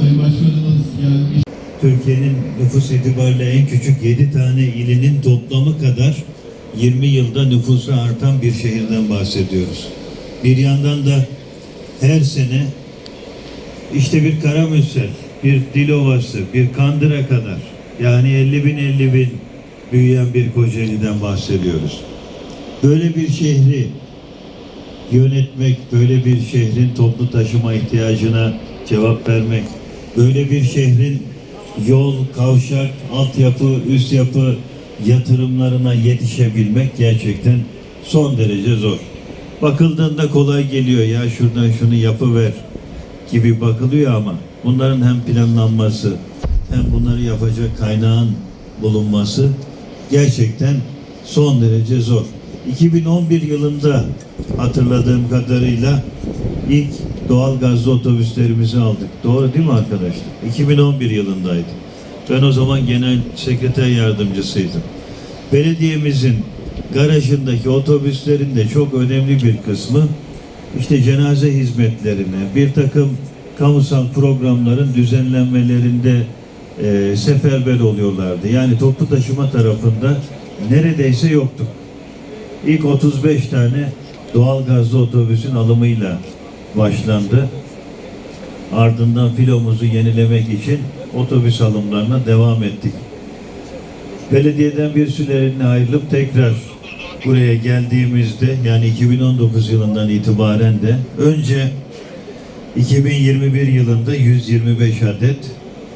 Sayın Başkanımız gelmiş. Türkiye'nin nüfus itibariyle en küçük 7 tane ilinin toplamı kadar 20 yılda nüfusu artan bir şehirden bahsediyoruz. Bir yandan da her sene işte bir Karamürsel, bir Dilovası, bir Kandıra kadar yani 50 bin 50 bin büyüyen bir Kocaeli'den bahsediyoruz. Böyle bir şehri yönetmek, böyle bir şehrin toplu taşıma ihtiyacına cevap vermek, böyle bir şehrin yol, kavşak, altyapı, üst yapı yatırımlarına yetişebilmek gerçekten son derece zor. Bakıldığında kolay geliyor ya şuradan şunu yapıver gibi bakılıyor ama bunların hem planlanması hem bunları yapacak kaynağın bulunması gerçekten son derece zor. 2011 yılında hatırladığım kadarıyla ilk doğal gazlı otobüslerimizi aldık. Doğru değil mi arkadaşlar? 2011 yılındaydı. Ben o zaman genel sekreter yardımcısıydım. Belediyemizin garajındaki otobüslerin de çok önemli bir kısmı işte cenaze hizmetlerine, bir takım kamusal programların düzenlenmelerinde e, seferber oluyorlardı. Yani toplu taşıma tarafında neredeyse yoktuk. İlk 35 tane doğal gazlı otobüsün alımıyla başlandı. Ardından filomuzu yenilemek için otobüs alımlarına devam ettik. Belediyeden bir süreliğine ayrılıp tekrar buraya geldiğimizde yani 2019 yılından itibaren de önce 2021 yılında 125 adet,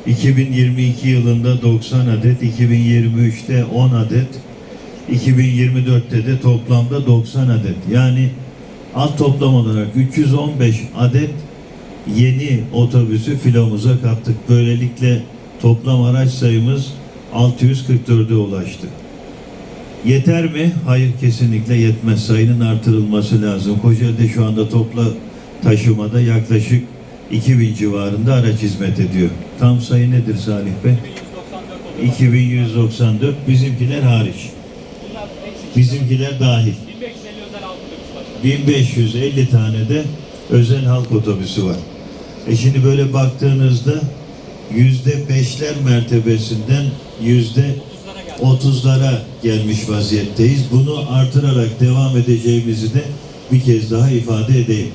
2022 yılında 90 adet, 2023'te 10 adet, 2024'te de toplamda 90 adet. Yani alt toplam olarak 315 adet yeni otobüsü filomuza kattık. Böylelikle toplam araç sayımız 644'e ulaştı. Yeter mi? Hayır kesinlikle yetmez. Sayının artırılması lazım. Kocaeli'de şu anda topla taşımada yaklaşık 2000 civarında araç hizmet ediyor. Tam sayı nedir Salih Bey? 2194 bizimkiler hariç. Bizimkiler dahil. 1550 tane de özel halk otobüsü var. E şimdi böyle baktığınızda yüzde beşler mertebesinden yüzde otuzlara gelmiş vaziyetteyiz. Bunu artırarak devam edeceğimizi de bir kez daha ifade edeyim.